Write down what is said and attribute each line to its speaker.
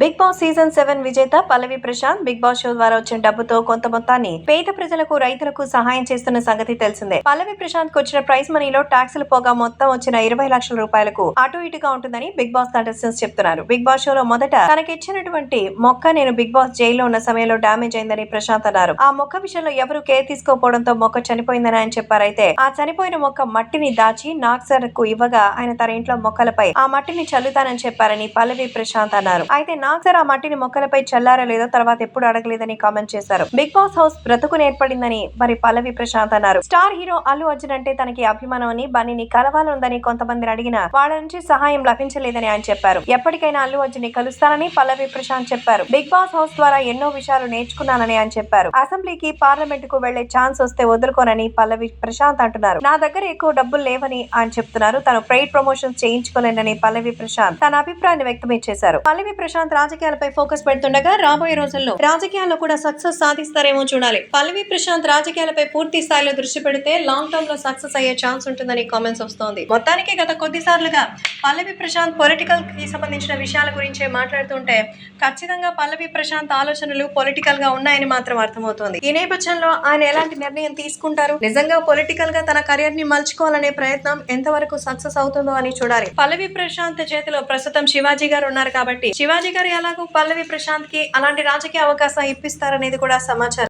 Speaker 1: Big boss season seven విజేత Pallavi Prashanth Bigg Boss show ద్వారా వచ్చిన డబ్బుతో కొంత మొత్తాన్ని పేద ప్రజలకు రైతులకు సహాయం చేస్తున్న సంగతి తెలిసిందే. పల్లవి ప్రశాంత్కు వచ్చిన ప్రైజ్ మనీలో ట్యాక్సులు పోగా మొత్తం వచ్చిన ఇరవై లక్షల రూపాయలకు అటు ఇటుగా ఉంటుందని బిగ్ బాస్ కంటెస్టెంట్స్ చెప్తున్నారు. బిగ్ బాస్ షోలో మొదట తనకిచ్చినటువంటి మొక్క నేను బిగ్ బాస్ జైల్లో ఉన్న సమయంలో డామేజ్ అయిందని ప్రశాంత్ అన్నారు. ఆ మొక్క విషయంలో ఎవరు కేర్ తీసుకోకపోవడంతో మొక్క చనిపోయిందని ఆయన చెప్పారైతే ఆ చనిపోయిన మొక్క మట్టిని దాచి నాగ్సర్కు ఇవ్వగా ఆయన తన ఇంట్లో మొక్కలపై ఆ మట్టిని చల్లుతానని చెప్పారని పల్లవి ప్రశాంత్ అన్నారు. అయితే నాగ్సర్ ఆ మట్టిని మొక్కలపై చల్లారా లేదో తర్వాత ఎప్పుడు అడగలేదని కామెంట్ చేశారు. బిగ్ బాస్ హౌస్ బ్రతుకు నేర్పడిందని మరి పల్లవి ప్రశాంత్ అన్నారు. స్టార్ హీరో అల్లు అర్జున్ అంటే తనకి అభిమానం అని బన్నీని కలవాలందని కొంతమందిని అడిగిన వాళ్ళ నుంచి సహాయం లభించలేదని ఆయన చెప్పారు. ఎప్పటికైనా అల్లు అర్జున్ని కలుస్తానని పల్లవి ప్రశాంత్ చెప్పారు. బిగ్ బాస్ హౌస్ ద్వారా ఎన్నో విషయాలు నేర్చుకున్నానని ఆయన చెప్పారు. అసెంబ్లీకి పార్లమెంట్కు వెళ్ళే ఛాన్స్ వస్తే వదులుకోనని పల్లవి ప్రశాంత్ అంటున్నారు. నా దగ్గర ఎక్కువ డబ్బులు లేవని ఆయన చెప్తున్నారు. తను ప్రైడ్ ప్రమోషన్ చేయించుకోలేనని పల్లవి ప్రశాంత్ తన అభిప్రాయాన్ని వ్యక్తం చేశారు. పల్లవి ప్రశాంత్ రాజకీయాలపై ఫోకస్ పెడుతుండగా రాబోయే రోజుల్లో రాజకీయాల్లో కూడా సక్సెస్ సాధిస్తారేమో చూడాలి. పల్లవి ప్రశాంత్ రాజకీయాలపై పూర్తి స్థాయిలో దృష్టి పెడితే లాంగ్ టర్మ్లో సక్సెస్ అయ్యే ఛాన్స్ ఉంటుందని కామెంట్స్ వస్తోంది. మొత్తానికి గత కొద్ది సార్లుగా పల్లవి ప్రశాంత్ పొలిటికల్కి సంబంధించిన విషయాల గురించే మాట్లాడుతుంటే ఖచ్చితంగా పల్లవి ప్రశాంత్ ఆలోచనలు పొలిటికల్గా ఉన్నాయని మాత్రం అర్థమవుతోంది. ఈ నేపథ్యంలో ఆయన ఎలాంటి నిర్ణయం తీసుకుంటారు? నిజంగా పొలిటికల్గా తన కెరియర్ని మలుచుకోవాలనే ప్రయత్నం ఎంతవరకు సక్సెస్ అవుతుందో అని చూడాలి. పల్లవి ప్రశాంత్ చేతిలో ప్రస్తుతం శివాజీ గారు ఉన్నారు కాబట్టి శివాజీ గారు ఎలాగో పల్లవి ప్రశాంత్కి అలాంటి రాజకీయ అవకాశం ఇప్పిస్తారనేది కూడా సమాచారం.